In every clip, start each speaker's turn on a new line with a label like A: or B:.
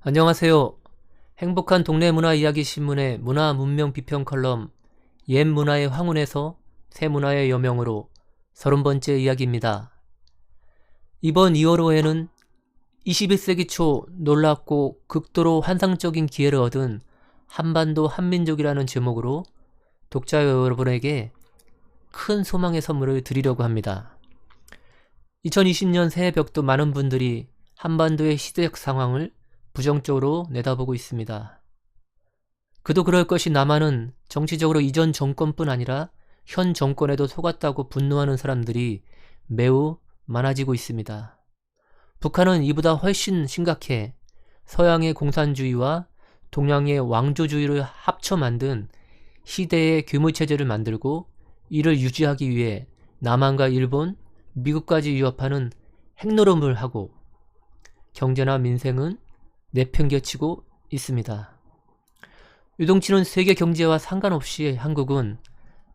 A: 안녕하세요. 행복한 동네 문화 이야기 신문의 문화 문명 비평 컬럼 옛 문화의 황혼에서 새 문화의 여명으로 서른 번째 이야기입니다. 이번 2월호에는 21세기 초 놀랍고 극도로 환상적인 기회를 얻은 한반도 한민족이라는 제목으로 독자 여러분에게 큰 소망의 선물을 드리려고 합니다. 2020년 새해 벽도 많은 분들이 한반도의 시대적 상황을 부정적으로 내다보고 있습니다. 그도 그럴 것이 남한은 정치적으로 이전 정권뿐 아니라 현 정권에도 속았다고 분노하는 사람들이 매우 많아지고 있습니다. 북한은 이보다 훨씬 심각해 서양의 공산주의와 동양의 왕조주의를 합쳐 만든 시대의 괴물체제를 만들고 이를 유지하기 위해 남한과 일본, 미국까지 위협하는 핵노름을 하고 경제나 민생은 내팽개치고 있습니다. 유동치는 세계 경제와 상관없이 한국은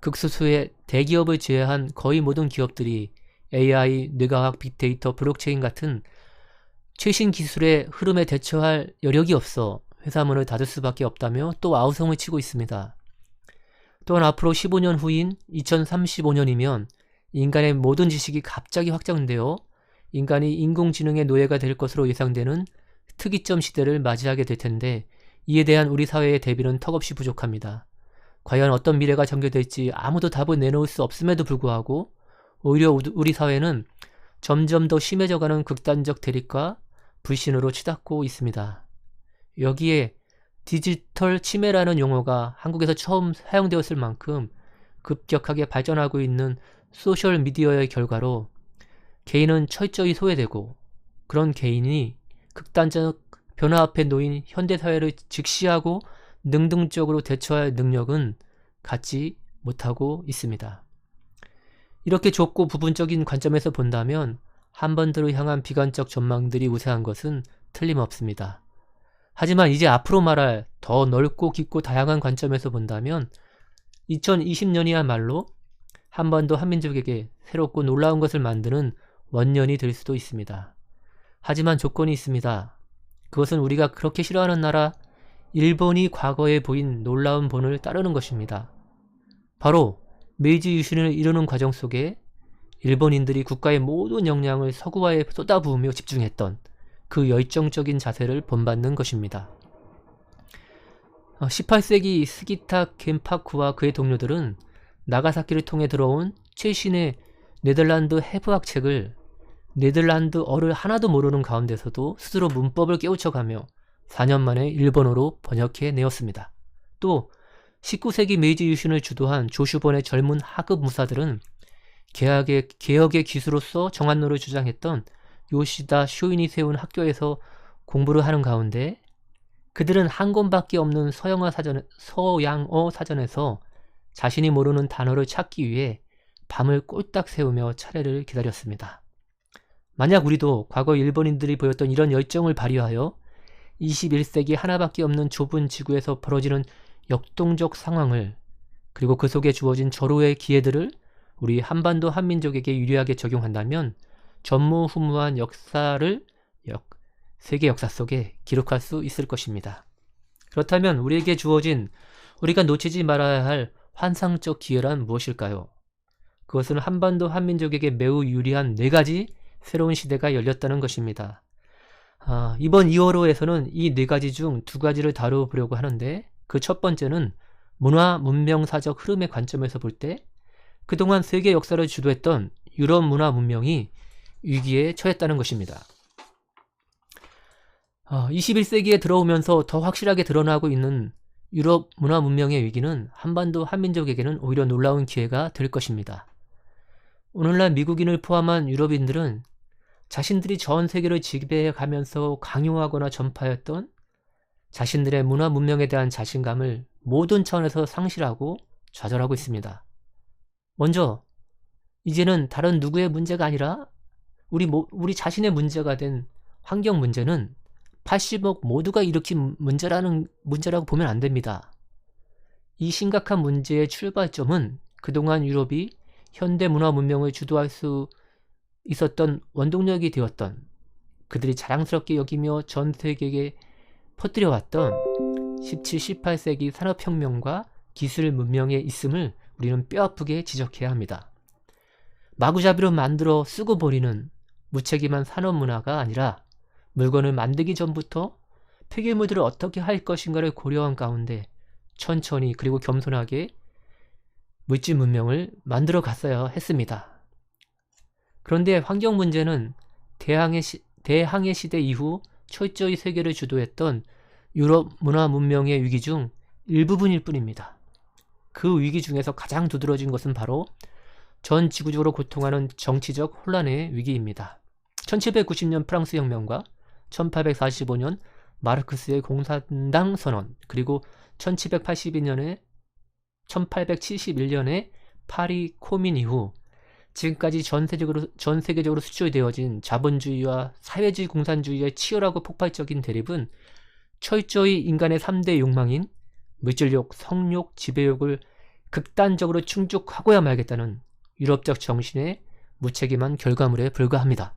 A: 극소수의 대기업을 제외한 거의 모든 기업들이 AI, 뇌과학, 빅데이터, 블록체인 같은 최신 기술의 흐름에 대처할 여력이 없어 회사 문을 닫을 수밖에 없다며 또 아우성을 치고 있습니다. 또한 앞으로 15년 후인 2035년이면 인간의 모든 지식이 갑자기 확장되어 인간이 인공지능의 노예가 될 것으로 예상되는 특이점 시대를 맞이하게 될 텐데 이에 대한 우리 사회의 대비는 턱없이 부족합니다. 과연 어떤 미래가 전개될지 아무도 답을 내놓을 수 없음에도 불구하고 오히려 우리 사회는 점점 더 심해져가는 극단적 대립과 불신으로 치닫고 있습니다. 여기에 디지털 치매라는 용어가 한국에서 처음 사용되었을 만큼 급격하게 발전하고 있는 소셜 미디어의 결과로 개인은 철저히 소외되고 그런 개인이 극단적 변화 앞에 놓인 현대사회를 직시하고 능동적으로 대처할 능력은 갖지 못하고 있습니다. 이렇게 좁고 부분적인 관점에서 본다면 한반도를 향한 비관적 전망들이 우세한 것은 틀림없습니다. 하지만 이제 앞으로 말할 더 넓고 깊고 다양한 관점에서 본다면 2020년이야말로 한반도 한민족에게 새롭고 놀라운 것을 만드는 원년이 될 수도 있습니다. 하지만 조건이 있습니다. 그것은 우리가 그렇게 싫어하는 나라 일본이 과거에 보인 놀라운 본을 따르는 것입니다. 바로 메이지 유신을 이루는 과정 속에 일본인들이 국가의 모든 역량을 서구화에 쏟아부으며 집중했던 그 열정적인 자세를 본받는 것입니다. 18세기 어, 스기타 겐파쿠와 그의 동료들은 나가사키를 통해 들어온 최신의 네덜란드 해부학 책을 네덜란드어를 하나도 모르는 가운데서도 스스로 문법을 깨우쳐가며 4년 만에 일본어로 번역해 내었습니다. 또 19세기 메이지 유신을 주도한 조슈본의 젊은 하급 무사들은 개혁의, 개혁의 기수로서 정한로를 주장했던 요시다 쇼인이 세운 학교에서 공부를 하는 가운데 그들은 한 권밖에 없는 서영어 사전, 서양어 사전에서 자신이 모르는 단어를 찾기 위해 밤을 꼴딱 세우며 차례를 기다렸습니다. 만약 우리도 과거 일본인들이 보였던 이런 열정을 발휘하여 21세기 하나밖에 없는 좁은 지구에서 벌어지는 역동적 상황을 그리고 그 속에 주어진 절호의 기회들을 우리 한반도 한민족에게 유리하게 적용한다면 전무후무한 역사를 역, 세계 역사 속에 기록할 수 있을 것입니다. 그렇다면 우리에게 주어진 우리가 놓치지 말아야 할 환상적 기회란 무엇일까요? 그것은 한반도 한민족에게 매우 유리한 네 가지 새로운 시대가 열렸다는 것입니다. 아, 이번 2월호에서는 이 네 가지 중 두 가지를 다뤄보려고 하는데 그 첫 번째는 문화 문명사적 흐름의 관점에서 볼 때 그동안 세계 역사를 주도했던 유럽 문화 문명이 위기에 처했다는 것입니다. 어, 21세기에 들어오면서 더 확실하게 드러나고 있는 유럽 문화 문명의 위기는 한반도 한민족에게는 오히려 놀라운 기회가 될 것입니다. 오늘날 미국인을 포함한 유럽인들은 자신들이 전 세계를 지배해 가면서 강요하거나 전파했던 자신들의 문화 문명에 대한 자신감을 모든 차원에서 상실하고 좌절하고 있습니다. 먼저 이제는 다른 누구의 문제가 아니라 우리 모, 우리 자신의 문제가 된 환경 문제는 80억 모두가 일으킨 문제라는 문제라고 보면 안 됩니다. 이 심각한 문제의 출발점은 그동안 유럽이 현대 문화 문명을 주도할 수 있었던 원동력이 되었던 그들이 자랑스럽게 여기며 전 세계에 퍼뜨려왔던 17, 18세기 산업혁명과 기술 문명의 있음을 우리는 뼈아프게 지적해야 합니다. 마구잡이로 만들어 쓰고 버리는 무책임한 산업 문화가 아니라 물건을 만들기 전부터 폐기물들을 어떻게 할 것인가를 고려한 가운데 천천히 그리고 겸손하게 물질 문명을 만들어 갔어야 했습니다. 그런데 환경 문제는 대항해, 시, 대항해 시대 이후 철저히 세계를 주도했던 유럽 문화 문명의 위기 중 일부분일 뿐입니다. 그 위기 중에서 가장 두드러진 것은 바로 전 지구적으로 고통하는 정치적 혼란의 위기입니다. 1790년 프랑스 혁명과 1845년 마르크스의 공산당 선언, 그리고 1782년에 1871년에 파리 코민 이후 지금까지 전 세계적으로, 전 세계적으로 수출되어진 자본주의와 사회주의 공산주의의 치열하고 폭발적인 대립은 철저히 인간의 3대 욕망인 물질욕, 성욕, 지배욕을 극단적으로 충족하고야 말겠다는 유럽적 정신의 무책임한 결과물에 불과합니다.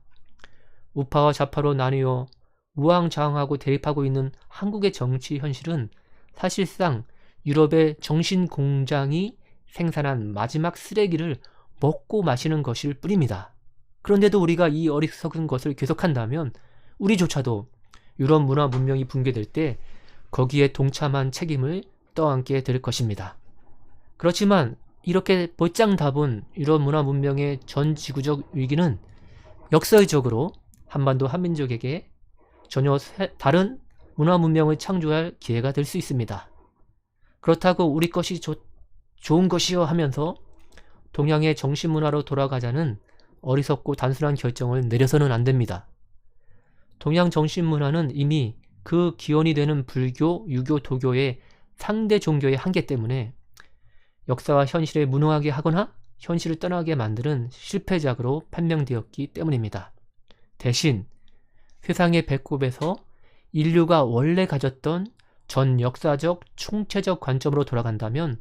A: 우파와 좌파로 나뉘어 우왕좌왕하고 대립하고 있는 한국의 정치 현실은 사실상 유럽의 정신 공장이 생산한 마지막 쓰레기를 먹고 마시는 것일 뿐입니다. 그런데도 우리가 이 어리석은 것을 계속한다면 우리조차도 유럽 문화 문명이 붕괴될 때 거기에 동참한 책임을 떠안게 될 것입니다. 그렇지만 이렇게 볼장 답은 유럽 문화 문명의 전 지구적 위기는 역설적으로 한반도 한민족에게 전혀 다른 문화 문명을 창조할 기회가 될 수 있습니다. 그렇다고 우리 것이 조, 좋은 것이요 하면서 동양의 정신문화로 돌아가자는 어리석고 단순한 결정을 내려서는 안 됩니다. 동양 정신문화는 이미 그 기원이 되는 불교, 유교, 도교의 상대 종교의 한계 때문에 역사와 현실에 무능하게 하거나 현실을 떠나게 만드는 실패작으로 판명되었기 때문입니다. 대신 세상의 배꼽에서 인류가 원래 가졌던 전 역사적 총체적 관점으로 돌아간다면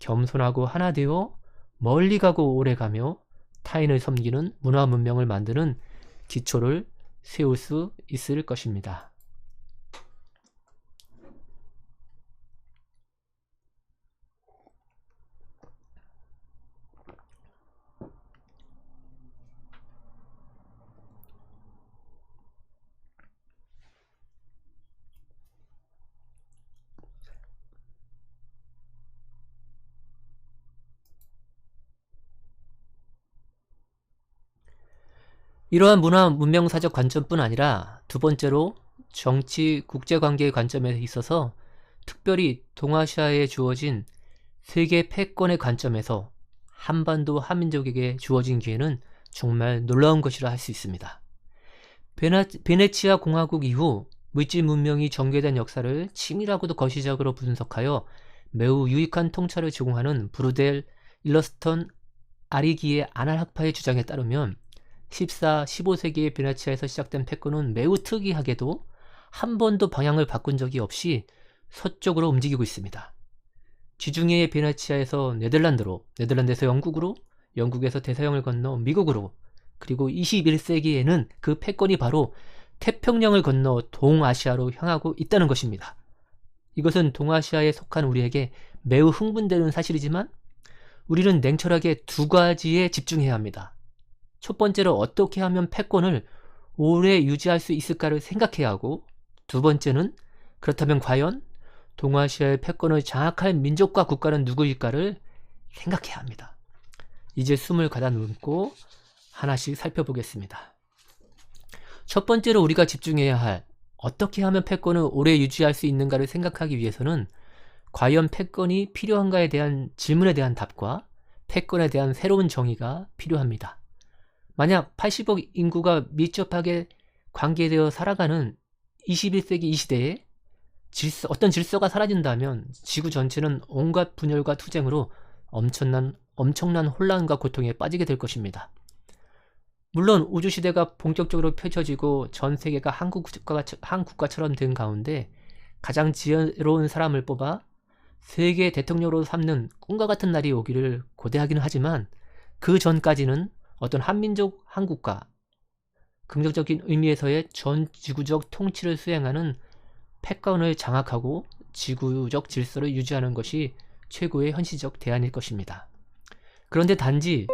A: 겸손하고 하나 되어 멀리 가고 오래 가며 타인을 섬기는 문화 문명을 만드는 기초를 세울 수 있을 것입니다. 이러한 문화 문명사적 관점뿐 아니라 두 번째로 정치 국제관계의 관점에 있어서 특별히 동아시아에 주어진 세계 패권의 관점에서 한반도 한민족에게 주어진 기회는 정말 놀라운 것이라 할 수 있습니다. 베나, 베네치아 공화국 이후 물질 문명이 전개된 역사를 치밀하고도 거시적으로 분석하여 매우 유익한 통찰을 제공하는 브루델 일러스턴 아리기의 아날학파의 주장에 따르면 14, 15세기의 베네치아에서 시작된 패권은 매우 특이하게도 한 번도 방향을 바꾼 적이 없이 서쪽으로 움직이고 있습니다. 지중해의 베네치아에서 네덜란드로, 네덜란드에서 영국으로, 영국에서 대서양을 건너 미국으로, 그리고 21세기에는 그 패권이 바로 태평양을 건너 동아시아로 향하고 있다는 것입니다. 이것은 동아시아에 속한 우리에게 매우 흥분되는 사실이지만 우리는 냉철하게 두 가지에 집중해야 합니다. 첫 번째로 어떻게 하면 패권을 오래 유지할 수 있을까를 생각해야 하고 두 번째는 그렇다면 과연 동아시아의 패권을 장악할 민족과 국가는 누구일까를 생각해야 합니다. 이제 숨을 가다듬고 하나씩 살펴보겠습니다. 첫 번째로 우리가 집중해야 할 어떻게 하면 패권을 오래 유지할 수 있는가를 생각하기 위해서는 과연 패권이 필요한가에 대한 질문에 대한 답과 패권에 대한 새로운 정의가 필요합니다. 만약 80억 인구가 밀접하게 관계되어 살아가는 21세기 이 시대에 질서, 어떤 질서가 사라진다면 지구 전체는 온갖 분열과 투쟁으로 엄청난, 엄청난 혼란과 고통에 빠지게 될 것입니다. 물론 우주시대가 본격적으로 펼쳐지고 전 세계가 한국 국가가, 한 국가처럼 된 가운데 가장 지혜로운 사람을 뽑아 세계 대통령으로 삼는 꿈과 같은 날이 오기를 고대하기는 하지만 그 전까지는 어떤 한민족 한국과 긍정적인 의미에서의 전 지구적 통치를 수행하는 패권을 장악하고 지구적 질서를 유지하는 것이 최고의 현실적 대안일 것입니다. 그런데 단지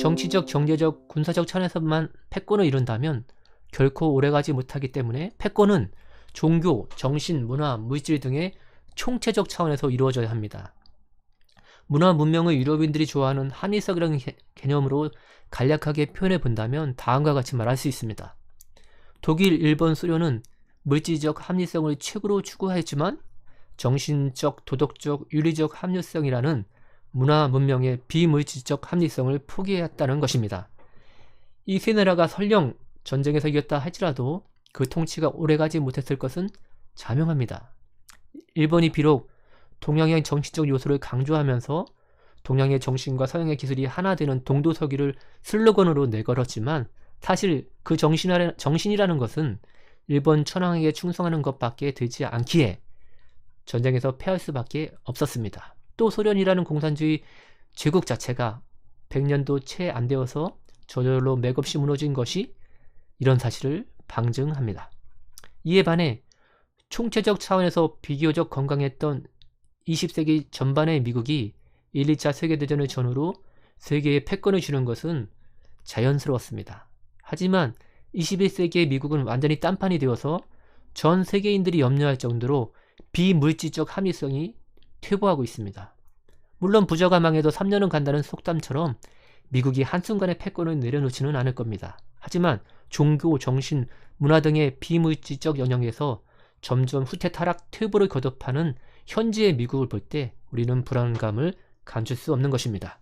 A: 정치적, 경제적, 군사적 차원에서만 패권을 이룬다면 결코 오래가지 못하기 때문에 패권은 종교, 정신, 문화, 물질 등의 총체적 차원에서 이루어져야 합니다. 문화 문명을 유럽인들이 좋아하는 한의석이라는 개- 개념으로 간략하게 표현해 본다면 다음과 같이 말할 수 있습니다. 독일, 일본, 소련은 물질적 합리성을 최고로 추구하였지만 정신적, 도덕적, 윤리적 합리성이라는 문화 문명의 비물질적 합리성을 포기했다는 것입니다. 이 세 나라가 설령 전쟁에서 이겼다 할지라도 그 통치가 오래가지 못했을 것은 자명합니다. 일본이 비록 동양의 정치적 요소를 강조하면서 동양의 정신과 서양의 기술이 하나 되는 동도서기를 슬로건으로 내걸었지만 사실 그 정신이라- 정신이라는 것은 일본 천황에게 충성하는 것밖에 되지 않기에 전쟁에서 패할 수밖에 없었습니다. 또 소련이라는 공산주의 제국 자체가 100년도 채 안 되어서 저절로 맥없이 무너진 것이 이런 사실을 방증합니다. 이에 반해 총체적 차원에서 비교적 건강했던 20세기 전반의 미국이 1, 2차 세계대전을 전후로 세계에 패권을 주는 것은 자연스러웠습니다. 하지만 21세기의 미국은 완전히 딴판이 되어서 전 세계인들이 염려할 정도로 비물질적 합리성이 퇴보하고 있습니다. 물론 부자가 망해도 3년은 간다는 속담처럼 미국이 한순간에 패권을 내려놓지는 않을 겁니다. 하지만 종교, 정신, 문화 등의 비물질적 영역에서 점점 후퇴 타락 퇴보를 거듭하는 현재의 미국을 볼 때 우리는 불안감을 감출 수 없는 것입니다.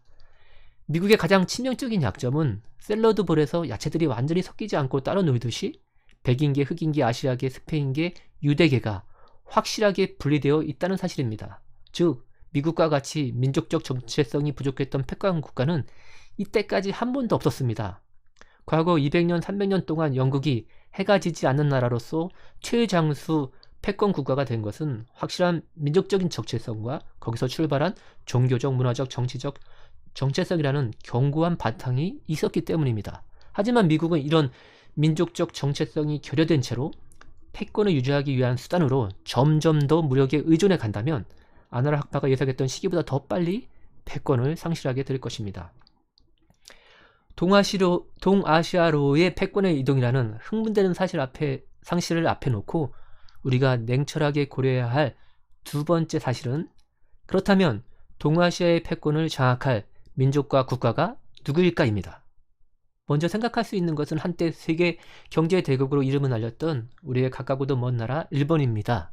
A: 미국의 가장 치명적인 약점은 샐러드 볼에서 야채들이 완전히 섞이지 않고 따로 놀듯이 백인계, 흑인계, 아시아계, 스페인계, 유대계가 확실하게 분리되어 있다는 사실입니다. 즉, 미국과 같이 민족적 정체성이 부족했던 패권 국가는 이때까지 한 번도 없었습니다. 과거 200년, 300년 동안 영국이 해가 지지 않는 나라로서 최장수 패권 국가가 된 것은 확실한 민족적인 정체성과 거기서 출발한 종교적, 문화적, 정치적 정체성이라는 견고한 바탕이 있었기 때문입니다. 하지만 미국은 이런 민족적 정체성이 결여된 채로 패권을 유지하기 위한 수단으로 점점 더 무력에 의존해 간다면 아나라 학파가 예상했던 시기보다 더 빨리 패권을 상실하게 될 것입니다. 동아시로, 동아시아로의 패권의 이동이라는 흥분되는 사실 앞에 상실을 앞에 놓고 우리가 냉철하게 고려해야 할 두 번째 사실은 그렇다면 동아시아의 패권을 장악할 민족과 국가가 누구일까입니다. 먼저 생각할 수 있는 것은 한때 세계 경제 대국으로 이름을 알렸던 우리의 가까고도 먼 나라 일본입니다.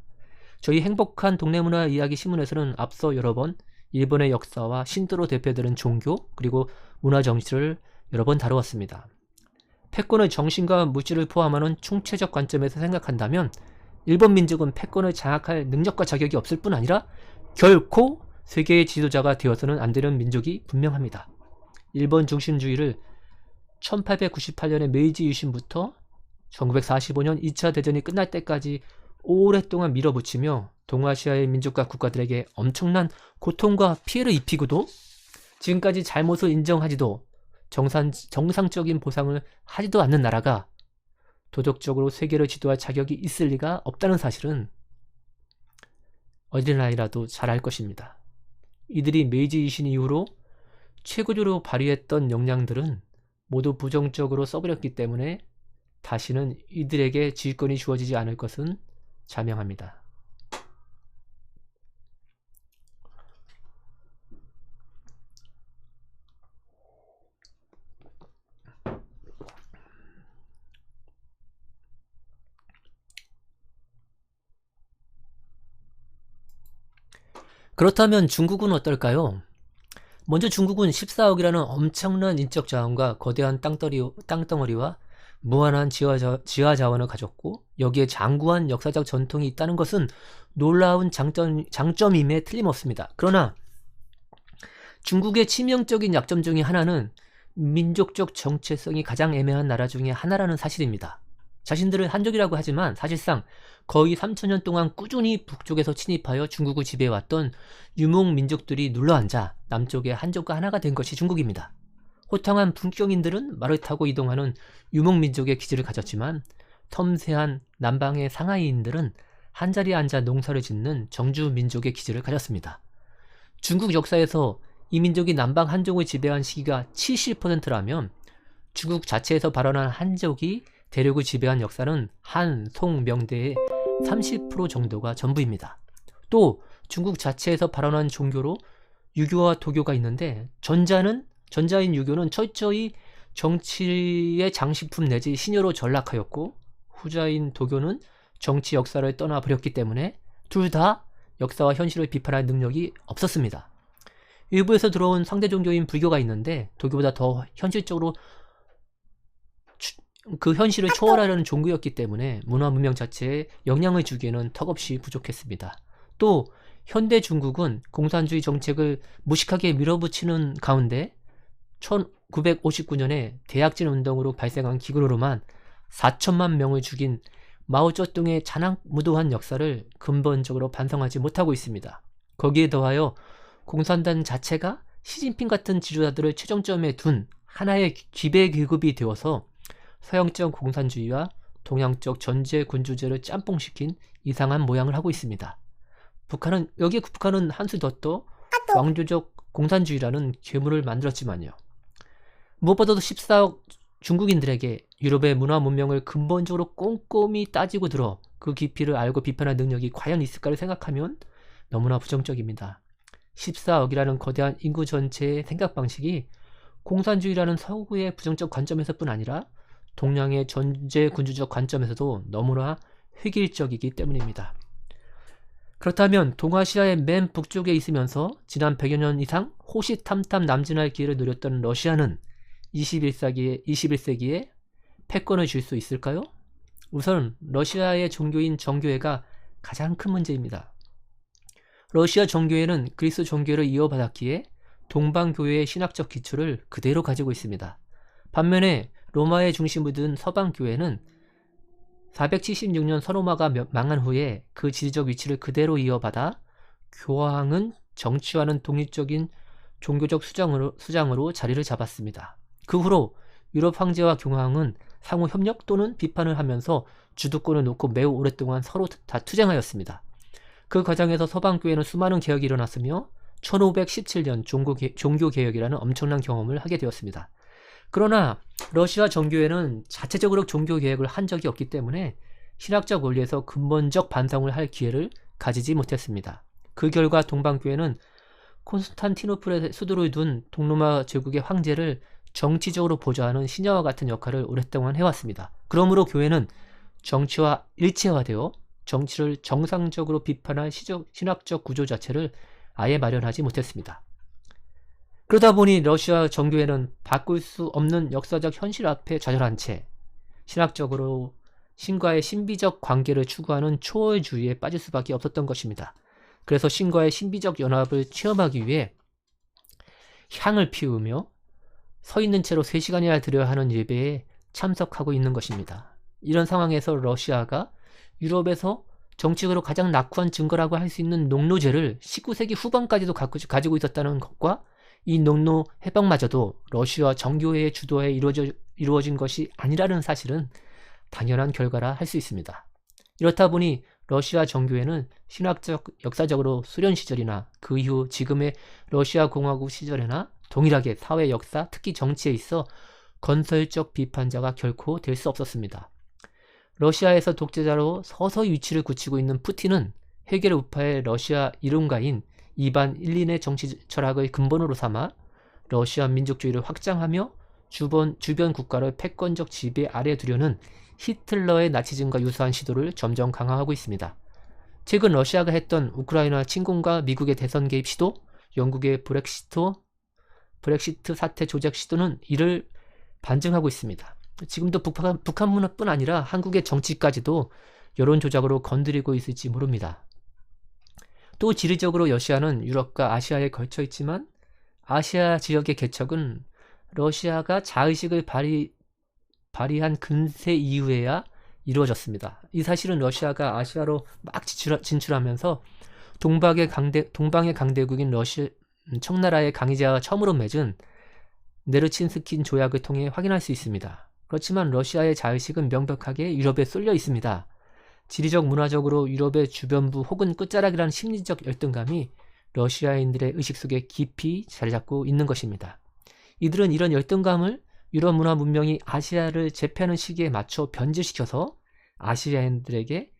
A: 저희 행복한 동네 문화 이야기 신문에서는 앞서 여러 번 일본의 역사와 신도로 대표되는 종교 그리고 문화 정치를 여러 번 다루었습니다. 패권의 정신과 물질을 포함하는 총체적 관점에서 생각한다면 일본 민족은 패권을 장악할 능력과 자격이 없을 뿐 아니라 결코 세계의 지도자가 되어서는 안 되는 민족이 분명합니다. 일본 중심주의를 1898년의 메이지 유신부터 1945년 2차 대전이 끝날 때까지 오랫동안 밀어붙이며 동아시아의 민족과 국가들에게 엄청난 고통과 피해를 입히고도 지금까지 잘못을 인정하지도 정상, 정상적인 보상을 하지도 않는 나라가 도덕적으로 세계를 지도할 자격이 있을 리가 없다는 사실은 어린아이라도 잘 알 것입니다. 이들이 메이지 유신 이후로 최고조로 발휘했던 역량들은 모두 부정적으로 써버렸기 때문에 다시는 이들에게 지휘권이 주어지지 않을 것은 자명합니다. 그렇다면 중국은 어떨까요? 먼저 중국은 14억이라는 엄청난 인적 자원과 거대한 땅덩어리, 땅덩어리와 무한한 지하, 자, 지하 자원을 가졌고 여기에 장구한 역사적 전통이 있다는 것은 놀라운 장점, 장점임에 틀림없습니다. 그러나 중국의 치명적인 약점 중에 하나는 민족적 정체성이 가장 애매한 나라 중에 하나라는 사실입니다. 자신들을 한족이라고 하지만 사실상 거의 3천년 동안 꾸준히 북쪽에서 침입하여 중국을 지배해왔던 유목 민족들이 눌러앉아 남쪽의 한족과 하나가 된 것이 중국입니다. 호탕한 북경인들은 말을 타고 이동하는 유목 민족의 기질을 가졌지만 섬세한 남방의 상하이인들은 한자리에 앉아 농사를 짓는 정주 민족의 기질을 가졌습니다. 중국 역사에서 이 민족이 남방 한족을 지배한 시기가 70%라면 중국 자체에서 발원한 한족이 대륙을 지배한 역사는 한, 송, 명대의 30% 정도가 전부입니다. 또 중국 자체에서 발원한 종교로 유교와 도교가 있는데 전자는 전자인 유교는 철저히 정치의 장식품 내지 신여로 전락하였고 후자인 도교는 정치 역사를 떠나버렸기 때문에 둘 다 역사와 현실을 비판할 능력이 없었습니다. 일부에서 들어온 상대 종교인 불교가 있는데 도교보다 더 현실적으로 그 현실을 초월하려는 종교였기 때문에 문화 문명 자체에 영향을 주기에는 턱없이 부족했습니다. 또 현대 중국은 공산주의 정책을 무식하게 밀어붙이는 가운데 1959년에 대약진 운동으로 발생한 기근으로만 4천만 명을 죽인 마오쩌둥의 잔악무도한 역사를 근본적으로 반성하지 못하고 있습니다. 거기에 더하여 공산당 자체가 시진핑 같은 지도자들을 최종점에 둔 하나의 기배 계급이 되어서 서양적 공산주의와 동양적 전제 군주제를 짬뽕시킨 이상한 모양을 하고 있습니다. 북한은 여기에 북한은 한수 덧도 왕조적 공산주의라는 괴물을 만들었지만요. 무엇보다도 14억 중국인들에게 유럽의 문화 문명을 근본적으로 꼼꼼히 따지고 들어 그 깊이를 알고 비판할 능력이 과연 있을까를 생각하면 너무나 부정적입니다. 14억이라는 거대한 인구 전체의 생각 방식이 공산주의라는 서구의 부정적 관점에서뿐 아니라 동양의 전제 군주적 관점에서도 너무나 획일적이기 때문입니다. 그렇다면 동아시아의 맨 북쪽에 있으면서 지난 100여 년 이상 호시탐탐 남진할 기회를 누렸던 러시아는 21세기에, 21세기에 패권을 줄 수 있을까요? 우선 러시아의 종교인 정교회가 가장 큰 문제입니다. 러시아 정교회는 그리스 종교를 이어받았기에 동방교회의 신학적 기초를 그대로 가지고 있습니다. 반면에 로마의 중심을 둔 서방 교회는 476년 서로마가 망한 후에 그 지리적 위치를 그대로 이어받아 교황은 정치와는 독립적인 종교적 수장으로, 수장으로 자리를 잡았습니다. 그 후로 유럽 황제와 교황은 상호 협력 또는 비판을 하면서 주도권을 놓고 매우 오랫동안 서로 다 투쟁하였습니다. 그 과정에서 서방교회는 수많은 개혁이 일어났으며 1517년 종교개혁이라는 엄청난 경험을 하게 되었습니다. 그러나 러시아 정교회는 자체적으로 종교 개혁을 한 적이 없기 때문에 신학적 원리에서 근본적 반성을 할 기회를 가지지 못했습니다. 그 결과 동방교회는 콘스탄티노플의 수도를 둔 동로마 제국의 황제를 정치적으로 보좌하는 신녀와 같은 역할을 오랫동안 해왔습니다. 그러므로 교회는 정치와 일체화되어 정치를 정상적으로 비판할 시적, 신학적 구조 자체를 아예 마련하지 못했습니다. 그러다 보니 러시아 정교회는 바꿀 수 없는 역사적 현실 앞에 좌절한 채 신학적으로 신과의 신비적 관계를 추구하는 초월주의에 빠질 수밖에 없었던 것입니다. 그래서 신과의 신비적 연합을 체험하기 위해 향을 피우며 서 있는 채로 3시간이나 들여야 하는 예배에 참석하고 있는 것입니다. 이런 상황에서 러시아가 유럽에서 정치적으로 가장 낙후한 증거라고 할 수 있는 농노제를 19세기 후반까지도 가지고 있었다는 것과 이 농노 해방마저도 러시아 정교회의 주도에 이루어져, 이루어진 것이 아니라는 사실은 당연한 결과라 할 수 있습니다. 이렇다 보니 러시아 정교회는 신학적, 역사적으로 소련 시절이나 그 이후 지금의 러시아 공화국 시절에나 동일하게 사회 역사, 특히 정치에 있어 건설적 비판자가 결코 될 수 없었습니다. 러시아에서 독재자로 서서히 위치를 굳히고 있는 푸틴은 해겔 우파의 러시아 이론가인 이반 일린의 정치 철학의 근본으로 삼아 러시아 민족주의를 확장하며 주변, 주변 국가를 패권적 지배 아래 두려는 히틀러의 나치즘과 유사한 시도를 점점 강화하고 있습니다. 최근 러시아가 했던 우크라이나 침공과 미국의 대선 개입 시도, 영국의 브렉시트, 브렉시트 사태 조작 시도는 이를 반증하고 있습니다. 지금도 북한, 북한 문화뿐 아니라 한국의 정치까지도 여론 조작으로 건드리고 있을지 모릅니다. 또 지리적으로 러시아는 유럽과 아시아에 걸쳐 있지만 아시아 지역의 개척은 러시아가 자의식을 발휘, 발휘한 근세 이후에야 이루어졌습니다. 이 사실은 러시아가 아시아로 막 진출, 하 면서 동방의 강대, 동방의 강대국인 러시, 청나라의 강의자와 처음으로 맺은 네르친스킨 조약을 통해 확인할 수 있습니다. 그렇지만 러시아의 자의식은 명백하게 유럽에 쏠려 있습니다. 지리적 문화적으로 유럽의 주변부 혹은 끝자락이라는 심리적 열등감이 러시아인들의 의식 속에 깊이 자리 잡고 있는 것입니다. 이들은 이런 열등감을 유럽 문화 문명이 아시아를 제패하는 시기에 맞춰 변질시켜서 아시아인들에게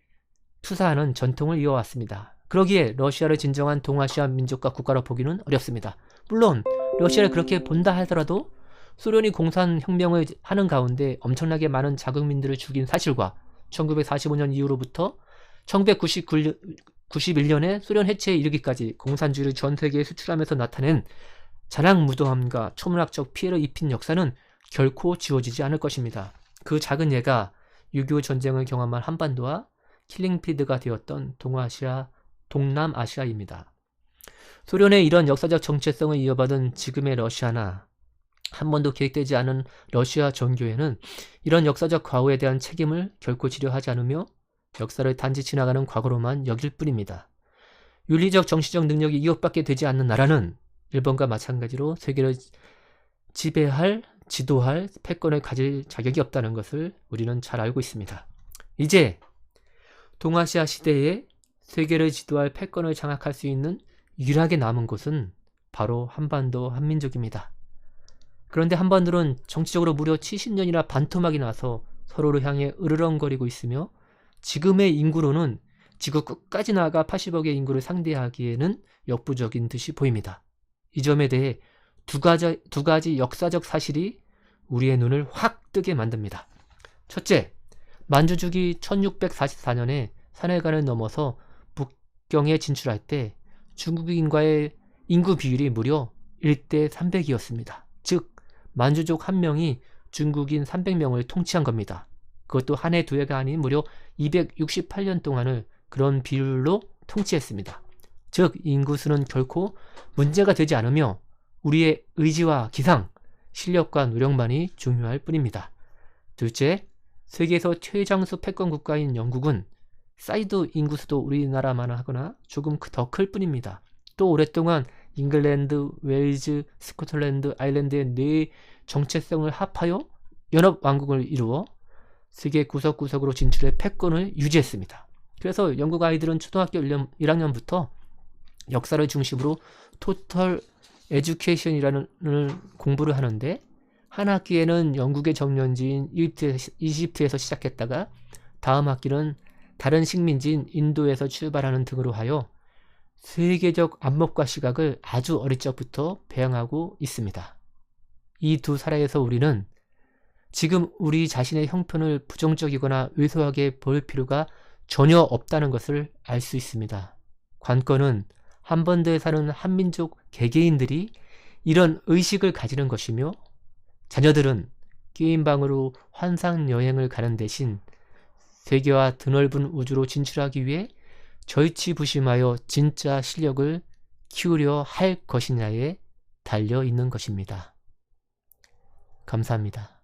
A: 투사하는 전통을 이어왔습니다. 그러기에 러시아를 진정한 동아시아 민족과 국가로 보기는 어렵습니다. 물론 러시아를 그렇게 본다 하더라도 소련이 공산혁명을 하는 가운데 엄청나게 많은 자국민들을 죽인 사실과 1945년 이후로부터 1991년에 소련 해체에 이르기까지 공산주의를 전 세계에 수출하면서 나타낸 자랑무도함과 초문학적 피해를 입힌 역사는 결코 지워지지 않을 것입니다. 그 작은 예가 6.25 전쟁을 경험한 한반도와 킬링피드가 되었던 동아시아, 동남아시아입니다. 소련의 이런 역사적 정체성을 이어받은 지금의 러시아나 한 번도 계획되지 않은 러시아 정교회는 이런 역사적 과오에 대한 책임을 결코 지려하지 않으며 역사를 단지 지나가는 과거로만 여길 뿐입니다. 윤리적 정치적 능력이 이것밖에 되지 않는 나라는 일본과 마찬가지로 세계를 지배할, 지도할 패권을 가질 자격이 없다는 것을 우리는 잘 알고 있습니다. 이제 동아시아 시대에 세계를 지도할 패권을 장악할 수 있는 유일하게 남은 곳은 바로 한반도 한민족입니다. 그런데 한반도는 정치적으로 무려 70년이나 반토막이 나서 서로를 향해 으르렁거리고 있으며 지금의 인구로는 지구 끝까지 나아가 80억의 인구를 상대하기에는 역부족인 듯이 보입니다. 이 점에 대해 두 가지, 두 가지 역사적 사실이 우리의 눈을 확 뜨게 만듭니다. 첫째, 만주주기 1644년에 산해관을 넘어서 북경에 진출할 때 중국인과의 인구 비율이 무려 1대 300이었습니다. 즉, 만주족 한 명이 중국인 300명을 통치한 겁니다. 그것도 한 해 두 해가 아닌 무려 268년 동안을 그런 비율로 통치했습니다. 즉 인구수는 결코 문제가 되지 않으며 우리의 의지와 기상, 실력과 노력만이 중요할 뿐입니다. 둘째, 세계에서 최장수 패권 국가인 영국은 사이드 인구수도 우리나라만 하거나 조금 더 클 뿐입니다. 또 오랫동안 잉글랜드, 웨일즈, 스코틀랜드, 아일랜드의 네 정체성을 합하여 연합 왕국을 이루어 세계 구석구석으로 진출해 패권을 유지했습니다. 그래서 영국 아이들은 초등학교 1학년부터 역사를 중심으로 토털 에듀케이션이라는 공부를 하는데 한 학기에는 영국의 정년지인 이집트에서 시작했다가 다음 학기는 다른 식민지인 인도에서 출발하는 등으로 하여 세계적 안목과 시각을 아주 어릴 적부터 배양하고 있습니다. 이 두 사례에서 우리는 지금 우리 자신의 형편을 부정적이거나 왜소하게 볼 필요가 전혀 없다는 것을 알 수 있습니다. 관건은 한반도에 사는 한민족 개개인들이 이런 의식을 가지는 것이며 자녀들은 게임방으로 환상 여행을 가는 대신 세계와 드넓은 우주로 진출하기 위해 절치부심하여 진짜 실력을 키우려 할 것이냐에 달려 있는 것입니다. 감사합니다.